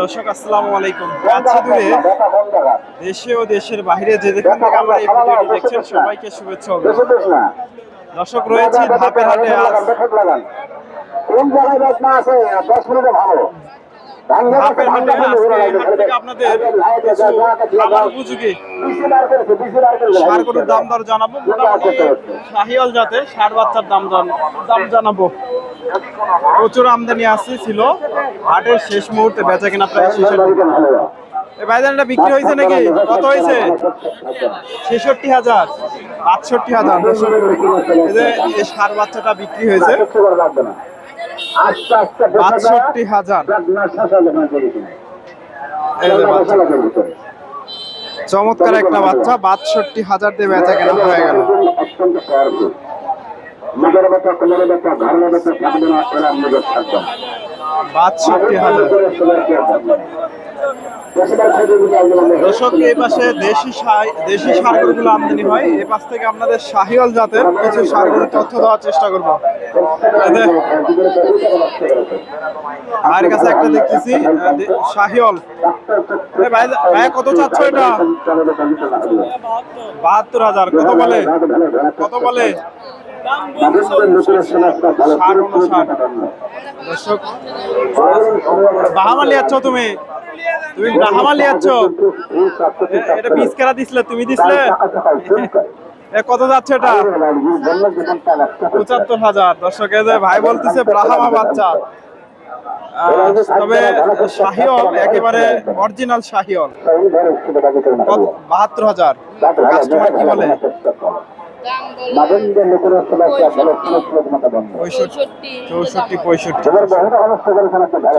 দর্শক, আসসালামু আলাইকুম। কাছে দূরে দেশে দেশের বাইরে যে যেখান এই ভিডিওটি দেখছেন, সবাইকে শুভেচ্ছা। দর্শক, রয়েছে ধাপের হাটে আছে, দশ মিনিটে ভালো। ধাপের হাটে আজকে এই হাট থেকে আপনাদের কিছু খাবার উপযোগী সার গরুর দাম দর জানাব মোটামুটি শাহিওয়াল জাতে ষাট বাচ্চার দাম দাম জানাব প্রচুর আমদানি আসছে ছিল হাটের শেষ মুহূর্তে বেচা কিনা প্রায় শেষের ভাইজানটা বিক্রি হয়েছে নাকি কত হয়েছে ছেষট্টি হাজার বাষট্টি হাজার এই যে সার বাচ্চাটা বিক্রি হয়েছে বাষট্টি হাজার। চমৎকার একটা বাচ্চা বাষট্টি হাজার দিয়ে বেচা কেনা হয়ে গেল। বাষট্টি হাজার। দর্শক এই পাশে দেশি দেশি সারগুলো আমদানি হয়। এই পাশ থেকে আপনাদের শাহিওয়াল জাতের কিছু সারগুলোর তথ্য দেওয়ার চেষ্টা করব। ভাইয়ের কাছে একটা দেখতেছি আহ, শাহিওয়াল। ভাই কত চাচ্ছ এটা? বাহাত্তর হাজার। কত বলে? কত বলে? দর্শক বাহামা লিয়াচ্ছ তুমি? তুমি বাহামা লিয়াচ্ছ এটা পিস কেরা দিছিলে? তুমি দিছিলে? কত যাচ্ছে এটা? পঁচাত্তর হাজার। দর্শক যে ভাই বলতেছে ব্রাহ্মা বাচ্চা। তবে শাহিওল, একেবারে অরিজিনাল শাহিওল। বাহাত্তর হাজার। কাস্টমার কি বলে? চৌষট্টি পঁয়ষট্টি।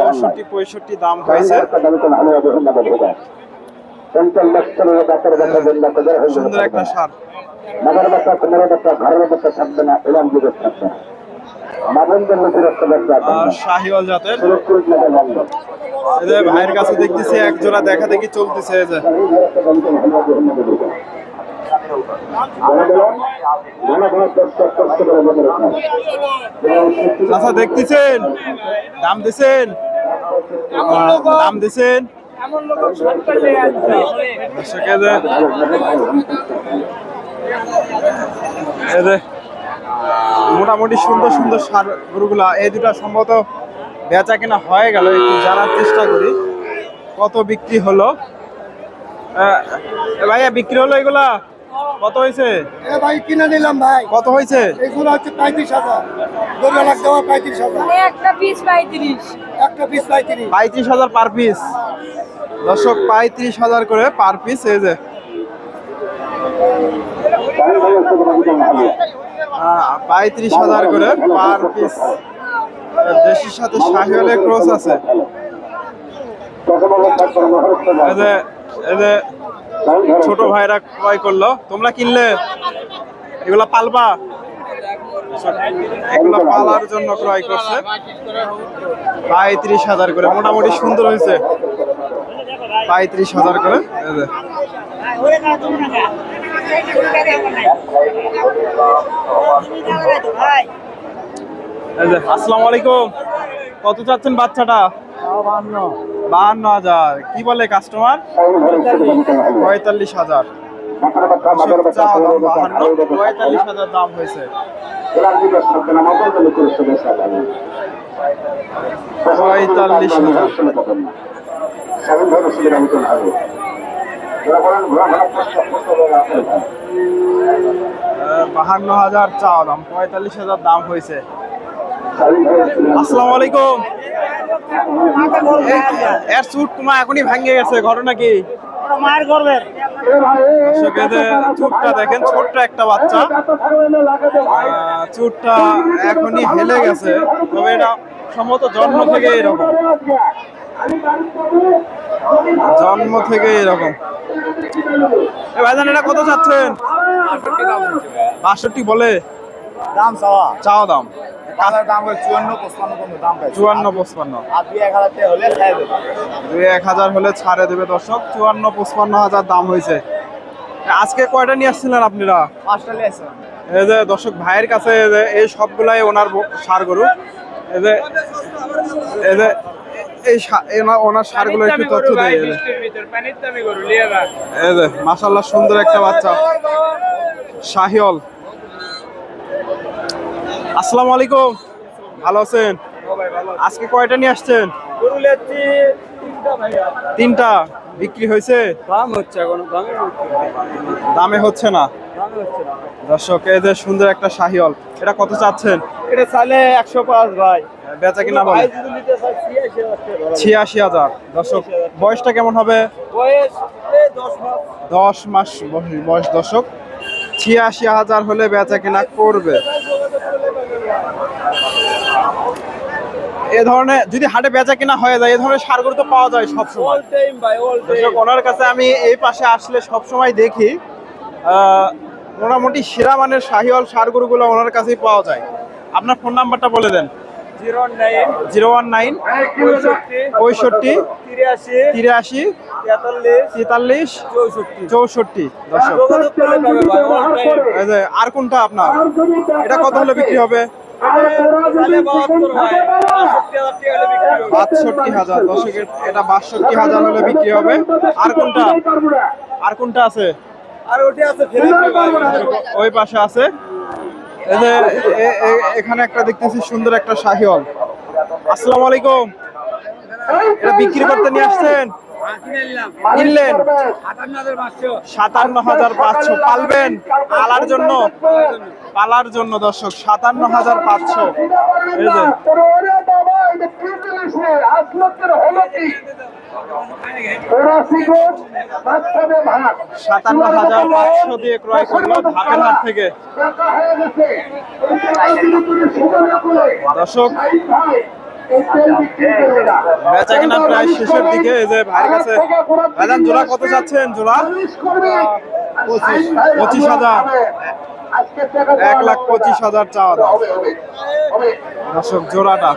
চৌষট্টি পঁয়ষট্টি দাম হয়েছে। সুন্দর একটা সার। মাদার বাচ্চা কুমারের বাচ্চা ঘরের বাচ্চা থাকবে না থাকবে লোকের একটা বাচ্চা জাতের। ভাইয়ের কাছে দেখতেছি এক জোড়া দেখা দেখি চলতেছে চাচা দেখতেছেন? দাম দিছেন? দাম দিছেন? মোটামুটি সুন্দর সুন্দর সার গরুগুলা, এই দুটা সম্ভবত বেচা কেনা হয়ে গেল, একটু জানার চেষ্টা করি। কত বিক্রি হলো? ভাইয়া, বিক্রি হলো এগুলা? কত হয়েছে? এ ভাই কিনে নিলাম ভাই। কত হয়েছে? এগুলো হচ্ছে পঁয়ত্রিশ হাজার। দশ লাখ দেওয়া পঁয়ত্রিশ হাজার। মানে একটা পিস পঁয়ত্রিশ। একটা পিস পঁয়ত্রিশ। পঁয়ত্রিশ হাজার পার পিস দর্শক পঁয়ত্রিশ হাজার করে পার পিস এই যে। পঁয়ত্রিশ হাজার করে পার পিস দেশির সাথে শাহিওয়ালের ক্রস আছে। এই যে এই যে ছোট ভাইরা ক্রয় করল। তোমরা কিনলে? এগুলা পালবা? এগুলো পালার জন্য ক্রয় করছে। পঁয়ত্রিশ হাজার করে, মোটামুটি সুন্দর হয়েছে। পঁয়ত্রিশ হাজার করে আসসালামু আলাইকুম। কত চাচ্ছেন বাচ্চাটা? বাহান্ন হাজার। কি বলে কাস্টমার পঁয়তাল্লিশ হাজার। পঁয়তাল্লিশ হাজার দাম হয়েছে। পঁয়তাল্লিশ বাহান্ন হাজার চাওয়া দাম, পঁয়তাল্লিশ হাজার দাম হয়েছে। আসসালামু আলাইকুম। এর চুট তোমার এখনই ভেঙে গেছে ঘটনা কি? চুটটা দেখেন ছোট্ট একটা বাচ্চা। চুটটা এখনই হেলে গেছে তবে এটা সম্ভবত জন্ম থেকে এরকম। জন্ম থেকে এরকম। এ ভাইজান এটা কত চাচ্ছেন? বাষট্টি বলে? দাম চাওয়া। চাওয়া দাম। দাম হয় চুয়ান্ন পঁচপান্ন পর্যন্ত দাম পাই চুয়ান্ন পঁচপান্ন। আর দুই এক হাজার হলে খাই দেবে। দুই এক হাজার হলে ছাড়ে দেবে দর্শক। চুয়ান্ন পঁচপান্ন হাজার দাম হয়েছে। আজকে কয়টা নিয়ে আসছিলেন আপনারা? পাঁচটা লিয়েছে এই যে দর্শক ভাইয়ের কাছে এই যে এই সবগুলাই ওনার সার গরু। এই যে এই যে এই ওনার সারগুলো একটু তথ্য দেয় এই যে। এই যে মাসাল্লাহ সুন্দর একটা বাচ্চা। শাহিওল। আসসালামু আলাইকুম। ভালো আছেন? আজকে কয়টা নিয়ে আসছেন? তিনটা। বিক্রি হয়েছে? দাম হচ্ছে এখন দামে দামে হচ্ছে না? দর্শক এই যে সুন্দর একটা শাহিওল এটা কত চাচ্ছেন? এটা চাইলে একশো পাঁচ ভাই। বেচা কিনা বলে ছিয়াশি হাজার দর্শক বয়সটা কেমন হবে? দশ মাস। দশ মাস বয়স- বয়স দর্শক ছিয়াশি হাজার হলে বেচা কিনা করবে। এ ধরনের যদি হাটে বেচা কিনা হয়ে যায় এ ধরনের সারগুলো তো পাওয়া যায় সব সময়। অল টাইম ভাই অল দর্শক ওনার কাছে আমি এই পাশে আসলে সব সময় দেখি মোটামুটি সেরা মানের শাহিওয়াল সারগুলোগুলো ওনার কাছেই পাওয়া যায়। আপনার ফোন নাম্বারটা বলে দেন। Zero nine. Zero one nine. পঁয়ষট্টি। তিরাশি। তিরাশি। তেতাল্লিশ। চৌষট্টি। আর কোনটা আপনার? এটা কত হলে বিক্রি হবে? বাষট্টি হাজার। দশকের এটা বাষট্টি হাজার হলে বিক্রি হবে। আর কোনটা? আর কোনটা আছে? আর ওটা আছে ওই পাশে আছে। এখানে একটা দেখতেছি সুন্দর একটা শাহিওয়াল। আসসালামু আলাইকুম। এটা বিক্রি করতে নিয়ে আসছেন? কিনলেন সাতান্ন হাজার পাঁচশো পালবেন। পালার জন্য। পালার জন্য দর্শক, সাতান্ন হাজার পাঁচশো। সাতান্ন হাজার পাঁচশো দিয়ে ক্রয় করল হাট থেকে। দর্শক বেচা কিনা প্রায় শেষের দিকে এই যে ভাইয়ের কাছে ভাইজান জোড়া কত চাচ্ছেন জোড়া? পঁচিশ হাজার। এক লাখ পঁচিশ হাজার চাওয়া দাম দর্শক জোড়াটা।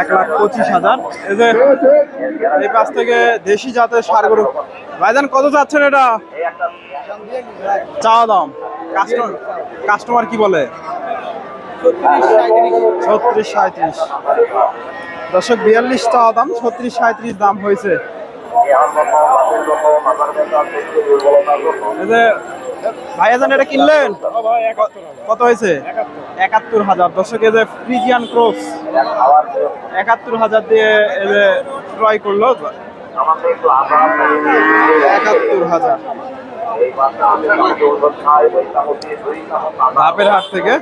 এক লাখ পঁচিশ হাজার। এই যে এই পাশ থেকে দেশি জাতের সার গরু। ভাইজান কত চাচ্ছেন এটা? চাওয়া দাম। কাস্টমার কাস্টমার কি বলে? ছত্রিশ সাঁত্রিশ দর্শক বিয়াল্লিশ চাওয়া দাম, ছত্রিশ সাঁত্রিশ দাম হয়েছে। যে এটা কিনলেন? কত হয়েছে? একাত্তর হাজার। দর্শক, এই যে ফ্রিজিয়ান একাত্তর হাজার দিয়ে এই যে ক্রয় করল। একাত্তর হাজার। ধাপের হাট থেকে?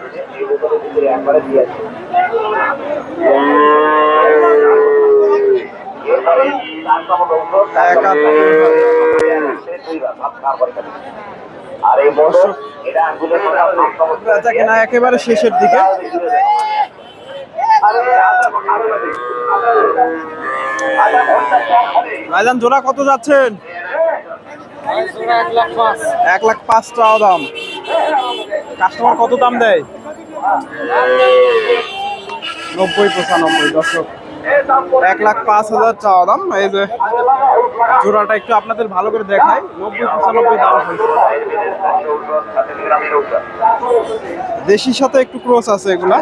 কেনা একেবারে শেষের দিকে। ভাইজান জোড়া কত যাচ্ছেন? এক লাখ পাঁচ টাকা দাম। কাস্টমার কত দাম দেয়? নব্বই পঁচানব্বই দর্শক। এক লাখ পাঁচ হাজার চাওয়া দাম। এই যে জোড়াটা একটু আপনাদের ভালো করে দেখাই। নব্বই পঁচানব্বই দাম দেশির সাথে একটু ক্রস আছে এগুলা।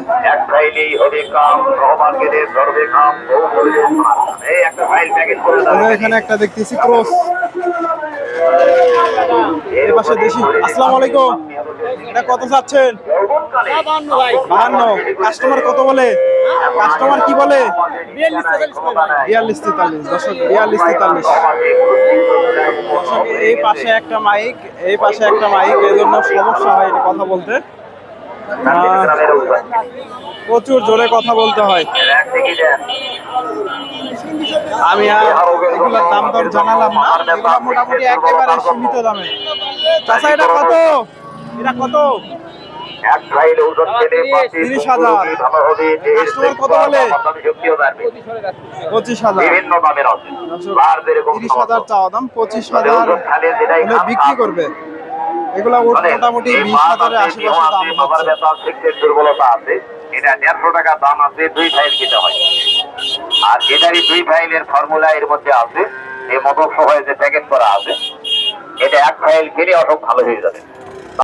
এখানে একটা দেখতেছি ক্রস এই পাশে দেশি। আসসালামু আলাইকুম। এটা কত চাচ্ছেন? বাহান্ন। কাস্টমার কত বলে? কাস্টমার কি বলে? বিয়াল্লিশ তেতাল্লিশ। দর্শক, বিয়াল্লিশ তেতাল্লিশ। দর্শক, এই পাশে একটা মাইক এই পাশে একটা মাইক এই জন্য সমস্যা হয় কথা বলতে। প্রচুর জোরে কথা বলতে হয়। আমি আর এগুলোর দাম দর জানালাম না। এগুলো মোটামুটি একেবারে সীমিত দামে। চাচা এটা কত? এটা কত? তিরিশ হাজার। বলে? পঁচিশ হাজার। তিরিশ হাজার চাওয়া দাম পঁচিশ হাজার বিক্রি করবে। এগুলা মোটামুটি বিশ হাজারের আশেপাশে দাম দুর্বলতা আছে। এটা দেড়শো টাকা দাম আছে দুই সাইড খেতে হয়। আর এটারই দুই ফাইলের ফর্মুলা এর মধ্যে আছে এ মদস্য হয়ে যে প্যাকেট করা আছে, এটা এক ফাইল খেলে অসুখ ভালো হয়ে যাবে।